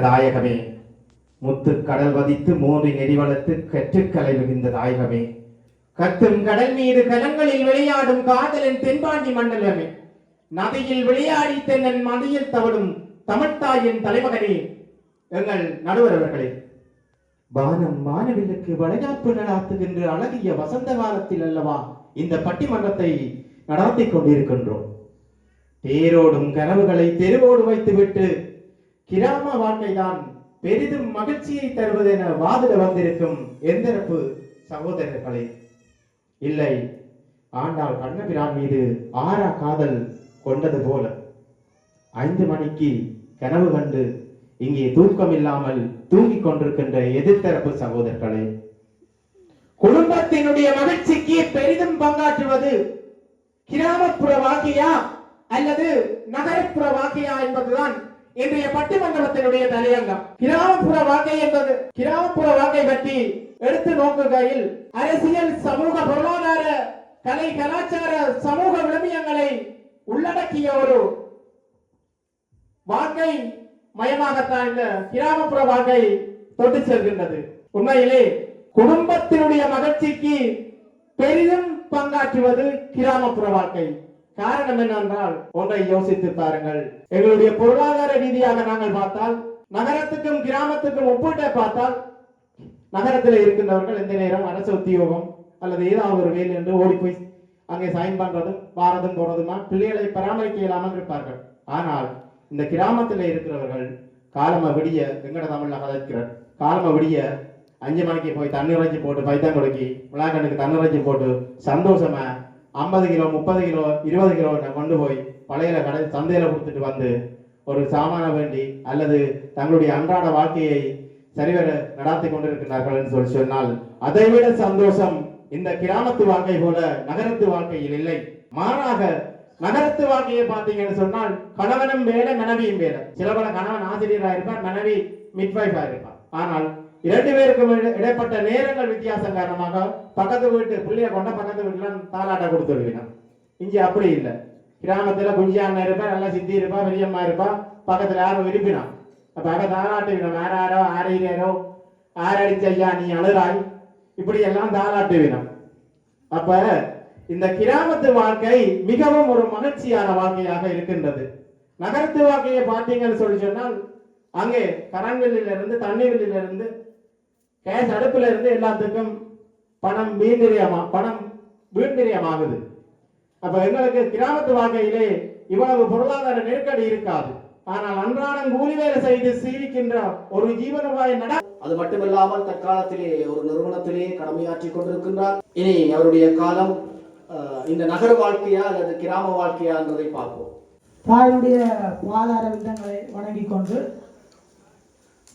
தாயகமே முத்து கடல் வதித்து மூன்று நெறி வளர்த்து கற்றுக்கலை மிகுந்த நாயகமே. கத்தும் கடல் மீது கலங்களில் விளையாடும் காதலின் தென்பாண்டி மண்டலமே. நதியில் விளையாடி தென்னன் மதியில் தவழும் தமிழ்த்தாயின் தலைமகனே எங்கள் நடுவர் அவர்களே. வானம் மாணவிகளுக்கு வளையாப்பு நடாத்துகின்ற அழகிய வசந்த காலத்தில் அல்லவா இந்த பட்டிமன்றத்தை நடாத்தி கொண்டிருக்கின்றோம். தேரோடும் கனவுகளை தெருவோடு வைத்துவிட்டு கிராம வாழ்க்கைதான் பெரிதும் மகிழ்ச்சியை தருவதென வாதிட வந்திருக்கும் எந்தரப்பு சகோதரர்களே. இல்லை ஆண்டாள் கண்ணபிரான் மீது ஆறா காதல் கொண்டது போல. ஐந்து மணிக்கு கனவு கண்டு இங்கே தூக்கம் இல்லாமல் தூங்கிக் கொண்டிருக்கின்ற எதிர்த்தரப்பு சகோதரர்களே. குடும்பத்தினுடைய மகிழ்ச்சிக்கு பெரிதும் பங்காற்றுவது கிராமப்புற வாக்கியா அல்லது நகரப்புற வாக்கியா என்பதுதான் இன்றைய பட்டிமண்டலத்தினுடைய தலையங்கம். கிராமப்புற வாழ்க்கை என்பது கிராமப்புற வாழ்க்கை பற்றி எடுத்து நோக்குகையில் அரசியல் சமூக பொருளாதார கலை கலாச்சார சமூக விழுமியங்களை உள்ளடக்கிய ஒரு வாழ்க்கை மயமாகத்தான் இந்த கிராமப்புற வாழ்க்கை தொட்டு செல்கின்றது. உண்மையிலே குடும்பத்தினுடைய மகிழ்ச்சிக்கு பெரிதும் பங்காற்றுவது கிராமப்புற வாழ்க்கை. காரணம் என்னென்றால் ஒன்றை யோசித்து பாருங்கள். எங்களுடைய பொருளாதார ரீதியாக நாங்கள் பார்த்தால் நகரத்துக்கும் கிராமத்துக்கும் ஒப்பிட்டு பார்த்தால் நகரத்தில் இருக்கின்றவர்கள் எந்த நேரம் அரசு உத்தியோகம் அல்லது ஏதாவது ஒரு வேலை என்று ஓடி போய் அங்கே சைன் பண்றதும் வாரதும் போறதுமா பிள்ளைகளை பராமரிக்க இயலாமல் இருப்பார்கள். ஆனால் இந்த கிராமத்தில் இருக்கிறவர்கள் காலம விடிய வெங்கட தமிழ்ல கதைக்கிறார். காலம விடிய அஞ்சு மணிக்கு போய் தண்ணி இறஞ்சி போட்டு பைத்தான் கொடுக்கி விளாக்கண்ணுக்கு தண்ணி இறைச்சி போட்டு சந்தோஷமா ஐம்பது கிலோ முப்பது கிலோ இருபது கிலோ கொண்டு போய் பழையில கடை சந்தையில கொடுத்துட்டு வந்து ஒரு சாமான வேண்டி அல்லது தங்களுடைய அன்றாட வாழ்க்கையை சரிவர நடாத்தி கொண்டிருக்கிறார்கள் என்று சொல்லி சொன்னால் அதைவிட சந்தோஷம் இந்த கிராமத்து வாழ்க்கை போல நகரத்து வாழ்க்கையில் இல்லை. மாறாக நகரத்து வாழ்க்கையை பார்த்தீங்கன்னு சொன்னால் கணவனும் வேலை மனைவியும் வேலை. சில பல கணவன் ஆசிரியராக இருப்பார் மனைவி மிட்வைஃபாக இருப்பார் ஆனால் இரண்டு பேருக்கும் இடைப்பட்ட நேரங்கள் வித்தியாசம் காரணமாக பக்கத்து வீட்டு பிள்ளைய கொண்ட பக்கத்து வீட்டுல தாலாட்ட கொடுத்து விடுவினான் இங்கே அப்படி இல்லை. கிராமத்துல குஞ்சி அண்ணன் இருப்பா நல்லா சித்தி இருப்பா பெரியம்மா இருப்பா. பக்கத்துல யாரும் விரும்பினான் அப்ப அக தாலாட்டு வினம் ஆறாரோ ஆறீரோ ஆறடிச்ச ஐயா நீ அழுறாய். இப்படி எல்லாம் தாலாட்டு வினம் அப்ப இந்த கிராமத்து வாழ்க்கை மிகவும் ஒரு மகிழ்ச்சியான வாழ்க்கையாக இருக்கின்றது. நகரத்து வாழ்க்கையை பார்த்தீங்கன்னு சொல்லி சொன்னால் அங்கே கரண்களில் இருந்து கேஸ் அடுப்புல இருந்து எல்லாத்துக்கும் பணம் வீண்நிறையமா பணம் வீண்நிறையமாகுது அப்ப எங்களுக்கு கிராமத்து வாழ்க்கையிலே இவ்வளவு பொருளாதார நெருக்கடி இருக்காது. ஆனால் அன்றாடம் கூலி வேலை செய்து சீவிக்கின்ற ஒரு ஜீவனவாய நட அது மட்டுமில்லாமல் தற்காலத்திலே ஒரு நிறுவனத்திலே கடமையாற்றி கொண்டிருக்கின்றார். இனி அவருடைய காலம் இந்த நகர வாழ்க்கையா அல்லது கிராம வாழ்க்கையா என்பதை பார்ப்போம். தாயுடைய பாதார விந்தங்களை வணங்கிக் கொண்டு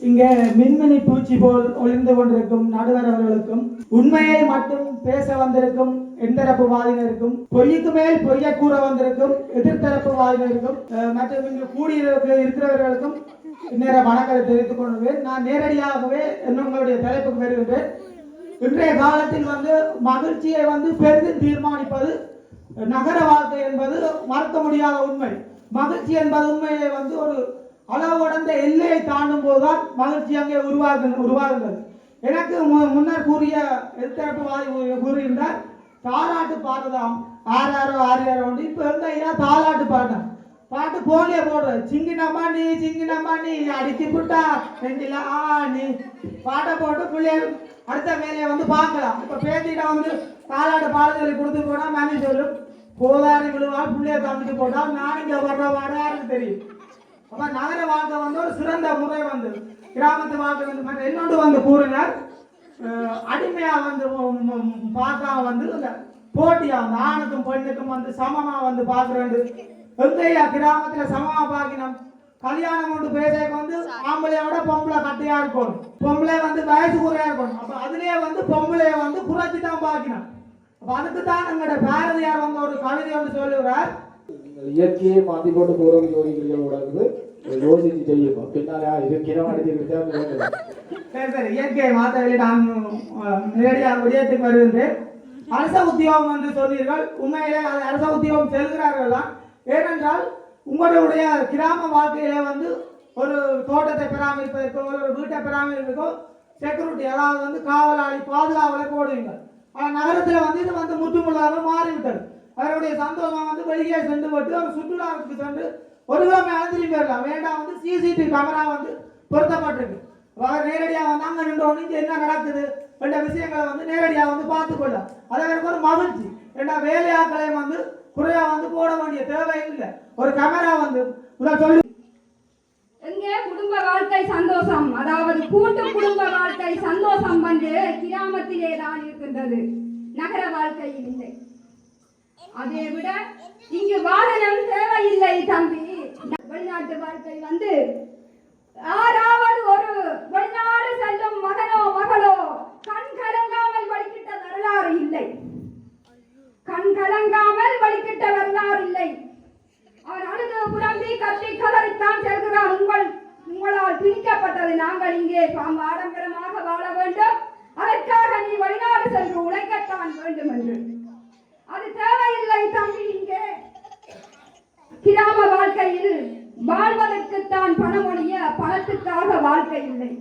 இங்கே மின்மினி பூச்சி போல் ஒளிந்து கொண்டிருக்கும் நடுவர் அவர்களுக்கும் உண்மையை மட்டும் பேச வந்திருக்கும் எந்தரப்பு வாதினருக்கும் பொய்யுக்கு மேல் பொய்ய கூற வந்திருக்கும் எதிர்த்தரப்பு வாதினருக்கும் மற்றும் இங்கு கூடியிருக்க இருக்கிறவர்களுக்கும் இந்நேர வணக்கத்தை தெரிவித்துக் கொள்வேன் நான் நேரடியாகவே உங்களுடைய தலைப்புக்கு வருகின்றேன். இன்றைய காலத்தில் வந்து மகிழ்ச்சியை வந்து பெரிதும் தீர்மானிப்பது நகர வாழ்க்கை என்பது மறக்க முடியாத உண்மை. மகிழ்ச்சி என்பது உண்மையை வந்து ஒரு அளவுடந்த எல்லையை தாண்டும் போதுதான் மகிழ்ச்சி அங்கே உருவாகு உருவாகுகிறது. எனக்கு மு- முன்னர் கூறிய எதிர்த்தரப்பு வாதி கூறுகின்றார் தாலாட்டு பாடுதாம் ஆறாரோ ஆறாரோ உண்டு இப்போ எங்க ஐயா தாலாட்டு பாடுறேன் பாட்டு போலிய போடுற சிங்கினம்மா நீ சிங்கினம்மா நீ அடிச்சு புட்டா ரெண்டில ஆ நீ பாட்டை போட்டு பிள்ளைய அடுத்த வேலையை வந்து பார்க்கலாம். இப்போ பேத்திட்ட வந்து தாலாட்டு பாடல்களை கொடுத்து போனால் மேனேஜரும் சொல்லும். போதாரி விழுவாள் பிள்ளைய தந்துட்டு போட்டால் நான் இங்கே வர்ற வாட தெரியும். அப்ப நகர வாழ்க்கை வந்து ஒரு சிறந்த முறை வந்து. கிராமத்து வாழ்க்கை வந்து இன்னொன்று வந்து கூறினார். அடிமையா வந்து பார்த்தா வந்து போட்டியா வந்து ஆணுக்கும் பெண்ணுக்கும் வந்து சமமா வந்து பாக்குறது எங்கய்யா கிராமத்துல சமமா பார்க்கணும் கல்யாணம் கொண்டு பேசக்கு வந்து ஆம்பளையோட பொம்பளை கட்டையா இருக்கும் பொம்பளை வந்து வயசு குறையா இருக்கணும். அப்ப அதுலயே வந்து பொம்பளைய வந்து குறைச்சி தான் பார்க்கணும் அப்ப அதுக்கு தான் எங்களோட பாரதியார் வந்து ஒரு கவிதை வந்து சொல்லுகிறார். இயற்கையை மாற்றி கொண்டு போறது யோகிக்கிறீர்கள் உடனே யோசிச்சு செய்யும்? பின்னாலே இது கிரம் சரி சரி. இயற்கையை மாத்தவில்லை நான் நேரடியாக விடயத்துக்கு வருகின்றேன். அரச உத்தியோகம் என்று சொன்னீர்கள். உண்மையிலே அது அரச உத்தியோகம் செல்கிறார்கள்? தான் ஏனென்றால் உங்களுடைய கிராம வாழ்க்கையிலே வந்து ஒரு தோட்டத்தை பராமரிப்பதற்கோ ஒரு வீட்டை பராமரிப்பதற்கோ செக்யூரிட்டி அதாவது வந்து காவலாளி பாதுகாவலை போடுவீங்க ஆனால் நகரத்தில் வந்து இது வந்து முற்றுமுள்ளாக மாறிவிட்டது. அவருடைய சந்தோஷம் வந்து வெளியே சென்று விட்டு ஒரு சுற்றுலாவுக்கு சென்று ஒரு கிழமை திரும்பி போயிடலாம் வேண்டாம் வந்து சிசிடிவி கேமரா வந்து பொருத்தப்பட்டிருக்கு. அவர் நேரடியாக வந்து அங்கே நின்றோன்னு இங்கே என்ன நடக்குது? என்ற விஷயங்களை வந்து நேரடியாக வந்து பார்த்துக்கொள்ளலாம். அது அவருக்கு ஒரு மகிழ்ச்சி. ஏன்னா வேலையாட்களையும் வந்து குறையாக வந்து போட வேண்டிய தேவை இல்லை. ஒரு கேமரா வந்து சொல்லி. எங்கே? குடும்ப வாழ்க்கை சந்தோஷம். அதாவது கூட்டு குடும்ப வாழ்க்கை சந்தோஷம் வந்து கிராமத்திலே தான் இருக்கின்றது. நகர வாழ்க்கையில் இல்லை. அதை விட இங்கு வாகனம் தேவையில்லை தம்பி. வெளிநாட்டு வாழ்க்கை வந்து யாராவது ஒரு வெளிநாடு செல்லும் மகனோ மகளோ கண் கலங்காமல் வழிகிட்ட வரலாறு இல்லை. கண் கலங்காமல் வழிகிட்ட வரலாறு இல்லை. அவர் அழுது புலம்பி கத்தி கதறித்தான் செல்கிறார். உங்கள் உங்களால் திணிக்கப்பட்டது நாங்கள் இங்கே ஆடம்பரமாக வாழ வேண்டும். அதற்காக நீ வெளிநாடு சென்று உழைக்கத்தான் வேண்டும் என்று அது தேவையில்லை தம்பி இங்கே கிராம வாழ்க்கையில் வாழ்வதற்குத்தான் பணமொழிய பணத்துக்காக வாழ்க்கை இல்லை.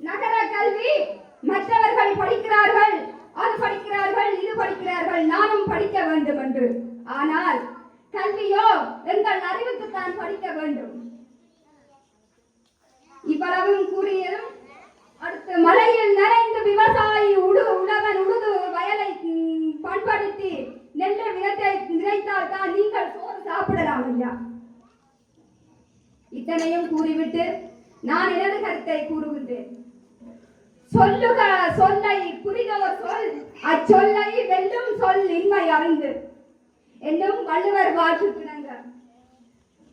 நகர கல்வி மற்றவர்கள் படிக்கிறார்கள் அது படிக்கிறார்கள் இது படிக்கிறார்கள் நானும் படிக்க வேண்டும் என்று. ஆனால் கல்வியோ எங்கள் அறிவுக்கு தான் படிக்க வேண்டும். இவ்வளவும் கூறியதும் அடுத்து மலையில் நிறைந்து விவசாயி உடு உழவன் உழுது வயலை பண்படுத்தி நெல்லை விதைத்தை விதைத்தால் தான் நீங்கள் சோறு சாப்பிடலாம் ஐயா இத்தனையும் கூறிவிட்டு நான் எனது கருத்தை கூறுகின்றேன். சொல்லுக சொல்லை புரிதோர் சொல் அச்சொல்லை வெல்லும் சொல் இன்மை அறிந்து. என்னும் வள்ளுவர் வாக்கு கிடங்க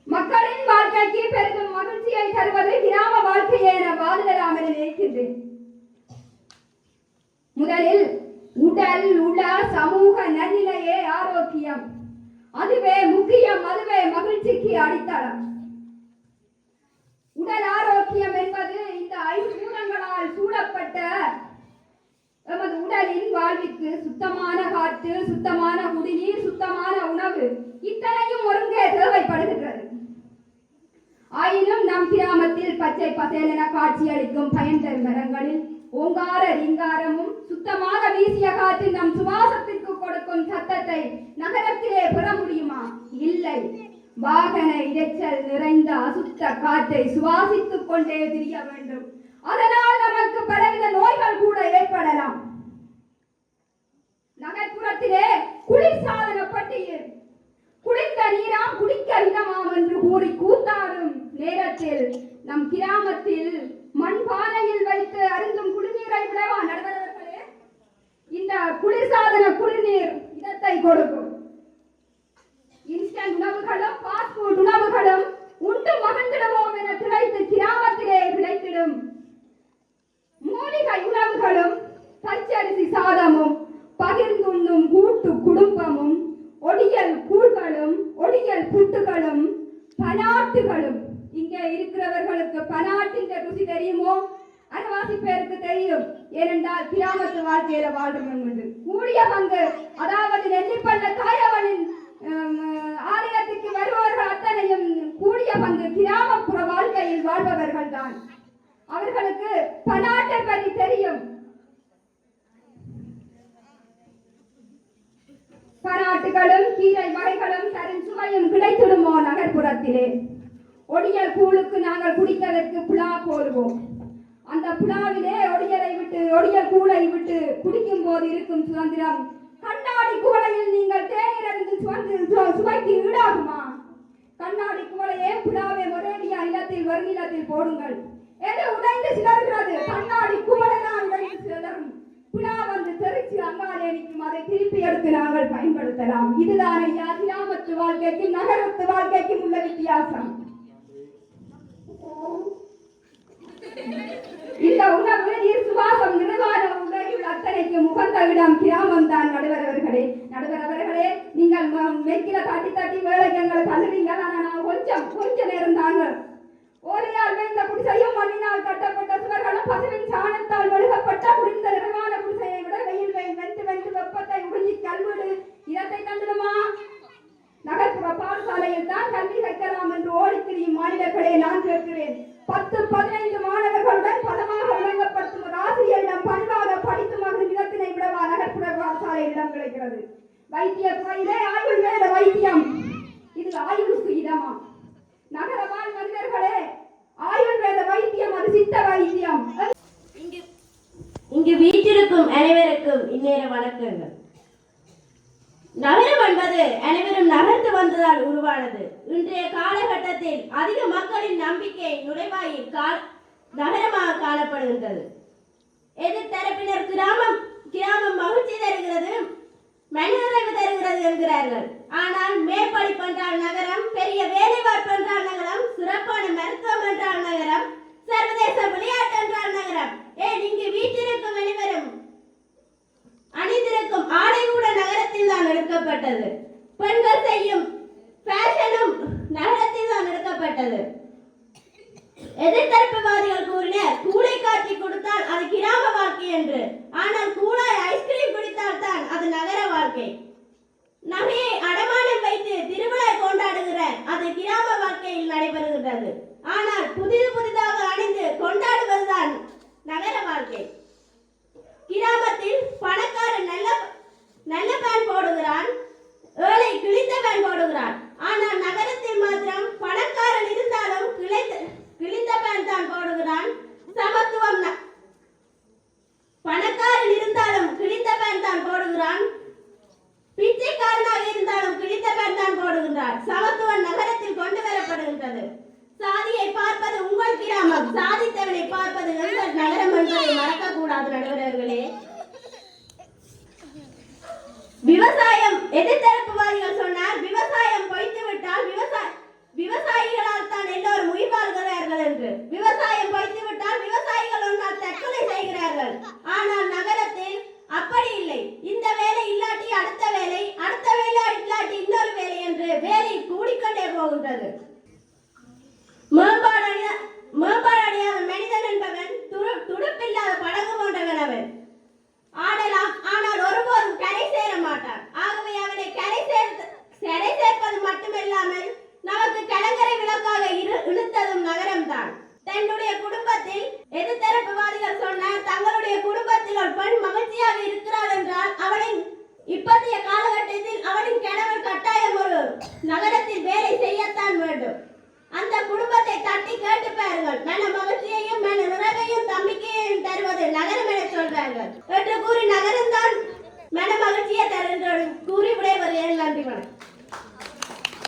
மக்களின் வாழ்க்கைக்கு பெரிதும் மகிழ்ச்சியை தருவது கிராம வாழ்க்கையை என வாதிடலாம் என நினைக்கின்றேன். முதலில் உடல் உள சமூக நன்னிலையே ஆரோக்கியம். அதுவே முக்கியம் அதுவே மகிழ்ச்சிக்கு அடித்தளம். உடல் ஆரோக்கியம் என்பது இந்த ஐம்பூதங்களால் சூழப்பட்ட நமது உடலின் வாழ்விற்கு சுத்தமான காற்று சுத்தமான குடிநீர் சுத்தமான உணவு இத்தனையும் ஒருங்கே தேவைப்படுகின்றது. ஆயினும் நம் கிராமத்தில் பச்சை பசேலென காட்சியளிக்கும் பயன் தரும் மரங்களில் ஓங்கார ரீங்காரமும் சுத்தமாக வீசிய காற்று நம் சுவாசத்திற்கு கொடுக்கும் சத்தத்தை நகரத்திலே பெற முடியுமா? இல்லை. வாகன இரைச்சல் நிறைந்த அசுத்த காற்றை சுவாசித்துக் கொண்டே திரிய வேண்டும். அதனால் நமக்கு பலவித நோய்கள் கூட ஏற்படலாம். நகர்ப்புறத்திலே குளிர்சாதன பட்டியல். குளிர்ந்த நீராம் குடிக்க இதமாம் என்று கூறி கூத்தாடும் நேரத்தில் நம் கிராமத்தில் மண்பானையில் வைத்து அருந்தும் குடிநீரை விடவா நடுவர்களே குடிநீர் இதத்தை கொடுக்கும். இன்ஸ்டன்ட் உணவுகளும் ஃபாஸ்ட் ஃபுட் உணவுகளும் உண்டு மகிழ்ந்திடுவோம் என திளைத்து கிராமத்திலே விளைத்திடும் மூலிகை உணவுகளும் பச்சரிசி சாதமும் பகிர்ந்துண்ணும் கூட்டு குடும்பமும் ஒடியல் கூழ்களும் ஒடியல் புட்டுகளும் பனாட்டுகளும். இங்கே இருக்கிறவர்களுக்கு பனாட்டின் ருசி தெரியுமோ? அரைவாசி பேருக்கு தெரியும். ஏனென்றால் கிராமத்து வாழ்க்கையில வாழ்றவன் உண்டு. கூடிய பங்கு அதாவது நெல்லிப்பள்ள தாயவனின் ஆலயத்துக்கு வருபவர்கள் அத்தனையும் கூடிய பங்கு கிராமப்புற வாழ்க்கையில் வாழ்பவர்கள் தான் அவர்களுக்கு பனாட்டை பற்றி தெரியும். பராட்டுகளும் கீரை வகைகளும் தரும் சுவையும் கிடைத்திடுமோ நகர்ப்புறத்திலே? ஒடியல் கூழுக்கு நாங்கள் குடித்ததற்கு புலா போடுவோம். அந்த புலாவிலே ஒடியலை விட்டு ஒடியல் கூளை விட்டு குடிக்கும் போது இருக்கும் சுதந்திரம். கண்ணாடி குவளையில் நீங்கள் தேநீர் சுவந்து சுவைக்கு ஈடாகுமா? கண்ணாடி குவளையே புலாவை ஒரேடியா நிலத்தில் ஒரு நிலத்தில் போடுங்கள். எது உடைந்து சிலர்கிறது கண்ணாடி குவளை தான் உடைந்து சிலரும் புலா வந்து தெரிச்சு அங்காலே நிற்கும். அதை திருப்பி எடுத்து நாங்கள் பயன்படுத்தலாம். இதுதான் ஐயா கிராமத்து வாழ்க்கைக்கும் நகரத்து வாழ்க்கைக்கும் உள்ள வித்தியாசம் இந்த உணவு நீர் சுவாசம் நிர்வாண உலகில் அத்தனைக்கும் உகந்த இடம் கிராமம் தான் நடுவரவர்களே நடுவரவர்களே நீங்கள் மெக்கில தட்டி தட்டி வேலைக்கு எங்களை தள்ளுறீங்க ஆனா கொஞ்சம் கொஞ்ச நேரம் தாங்க. ஓரையால் மேய்ந்த குடிசையும் மண்ணினால் கட்டப்பட்ட சுவர்களும் பசுவின் சாணத்தால் மெழுகப்பட்ட குடிந்த நிறமான குடிசையை விட வெயில் வெயில் வெந்து வெந்து வெப்பத்தை உறிஞ்சி கல்வீடு. இடத்தை தந்துடுமா? நகர்ப்புற பாடசாலையில் தான் கல்வி வைக்கலாம் என்று ஓடி திரியும் மாநிலங்களே நான் கேட்கிறேன். பத்து பதினைந்து மாணவர்களுடன் பதமாக வழங்கப்படும் ஒரு ஆசிரியரிடம் பண்பாக படித்து மகிழும் இடத்தினை விடவா நகர்ப்புற பாடசாலை இடம் கிடைக்கிறது. வைத்திய துறையிலே ஆயுள் மேல வைத்தியம். இது ஆயுளுக்கு இடமா? நகரவாழ் மனிதர்களே ஆயுர்வேத வைத்தியம் அது சித்த வைத்தியம். இங்கு இங்கு வீட்டிருக்கும் அனைவருக்கும் இந்நேர வணக்கங்கள். நகரம் என்பது அனைவரும் நகர்ந்து வந்ததால் உருவானது. இன்றைய காலகட்டத்தில் அதிக மக்களின் நம்பிக்கை நுழைவாயில் கால் நகரமாக காணப்படுகின்றது. எதிர்த்தரப்பினர் கிராமம் கிராமம் மகிழ்ச்சி தருகிறது மனநிறைவு தருகிறது என்கிறார்கள். ஆனால் மேற்படிப்பு என்றால் நகரம் பெரிய வேலைவாய்ப்பு என்றால் நகரம் சிறப்பான மருத்துவம் என்றால் நகரம் சர்வதேச விளையாட்டு என்றால் நகரம். ஏன் இங்கு வீட்டிற்கும் அனைவரும் அணிந்திருக்கும் ஆடை கூட நகரத்தில் தான் எடுக்கப்பட்டது. பெண்கள் செய்யும் ஃபேஷனும் நகரத்தில் தான் எடுக்கப்பட்டது. எதிர்த்தரப்புவாதிகள் கூறினர் கூளை காட்சி கொடுத்தால் அது கிராம வாழ்க்கை என்று. ஆனால் கூழாய் ஐஸ்கிரீம் குடித்தால் தான் அது நகர வாழ்க்கை. நகையை அடமானம் வைத்து திருவிழா கொண்டாடுகிற அது கிராம வாழ்க்கையில் நடைபெறுகின்றது. ஆனால் புதிது புதிதாக அணிந்து கொண்டாடுவதுதான் நகர வாழ்க்கை கிராமத்தில் பணக்காரன் நல்ல நல்ல பேன் போடுகிறான் ஏழை கிழித்த பேன் ஆனால் நகரத்தில் மாத்திரம் பணக்காரன் இருந்தாலும் கிழித்த கிழித்த பேன் தான் போடுகிறான். சமத்துவம் பணக்காரன் இருந்தாலும் கிழித்த பேன் தான் போடுகிறான். பிச்சைக்காரனாக இருந்தாலும் கிழித்த பேன் தான் போடுகின்றார். சமத்துவம் நகரத்தில் கொண்டு வரப்படுகின்றது. சாதியை பார்ப்பது உங்கள் கிராமம். சாதித்தவனை பார்ப்பது எங்கள் நகரம் என்பதை மறக்கக்கூடாது நடுவர்களே விவசாயம் எதிர்த்தரப்புவாதிகள் சொன்னார் விவசாயம் பொய்த்து விட்டால் விவசாய விவசாயிகளால் தான் எல்லோரும் உயிர் வாழ்கிறார்கள் என்று. விவசாயம் பொய்த்து விட்டால் விவசாயிகள் ஒன்றால் தற்கொலை செய்கிறார்கள். ஆனால் நகரத்தில் அப்படி இல்லை. இந்த வேலை இல்லாட்டி அடுத்த வேலை அடுத்த வேலை இல்லாட்டி இன்னொரு வேலை என்று வேலை கூடிக்கொண்டே போகின்றது. மேம்பாடு